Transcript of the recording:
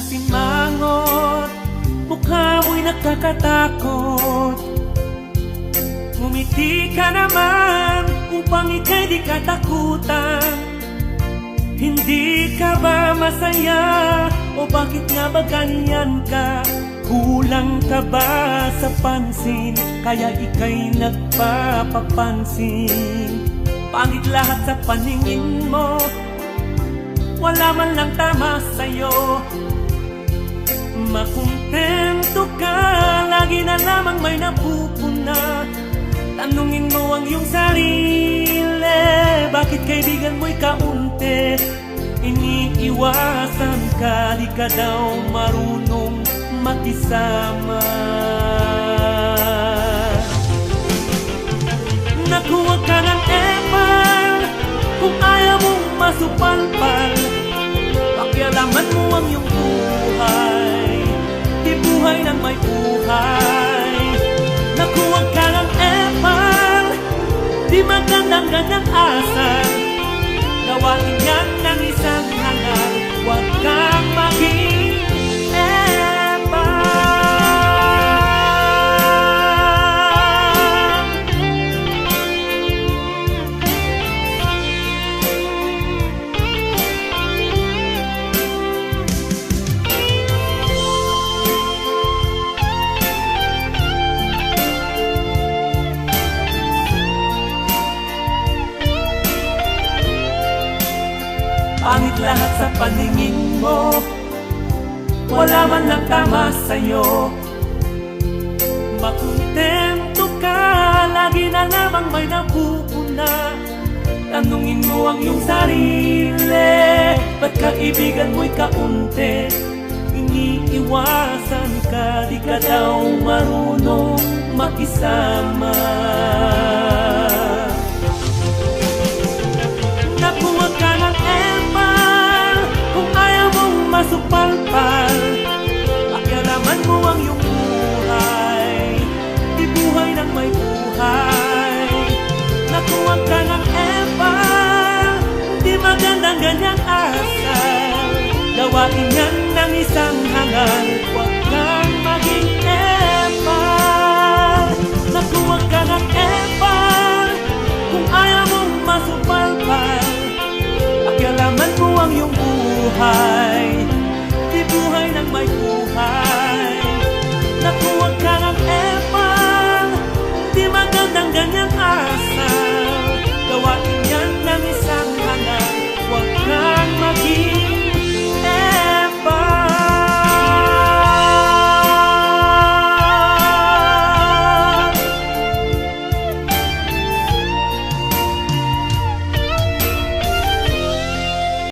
Asimangot, mukha mo'y nakakatakot. Ngumiti ka naman upang ika'y di katakutan. Hindi ka ba masaya? O bakit nga ba ganyan ka? Kulang ka ba sa pansin? Kaya ika'y nagpapapansin? Pangit lahat sa paningin mo Wala man lang tama sa'yo. Makuntento ka Lagi na lamang may napupuna. Tanungin mo ang iyong sarili Bakit kaibigan mo'y kaunti? Iniiwasan ka Di ka daw marunong makisama mong masupalpal Pakialaman mo ang iyong buhay Di buhay ng may buhay. Nakuha ka ng epal Di magandang ganyang asal Gawain yan ng isang hangal Huwag kang Pangit lahat sa paningin mo. Wala man lang tama sa'yo. Makontento ka Lagi na lamang may napupuna. Tanungin mo ang iyong sarili Ba't kaibigan mo'y kaunti? Iniiwasan ka Di ka daw marunong makisama supalpal Pakialaman mo ang iyong buhay. Di buhay ng may buhay. Nakuha ka ng eva Di magandang ganyang asal Gawain yan ng isang hangal. Huwag kang maging eva Nakuha ka ng eva Kung ayaw mong masupalpal Pakialaman mo ang iyong buhay.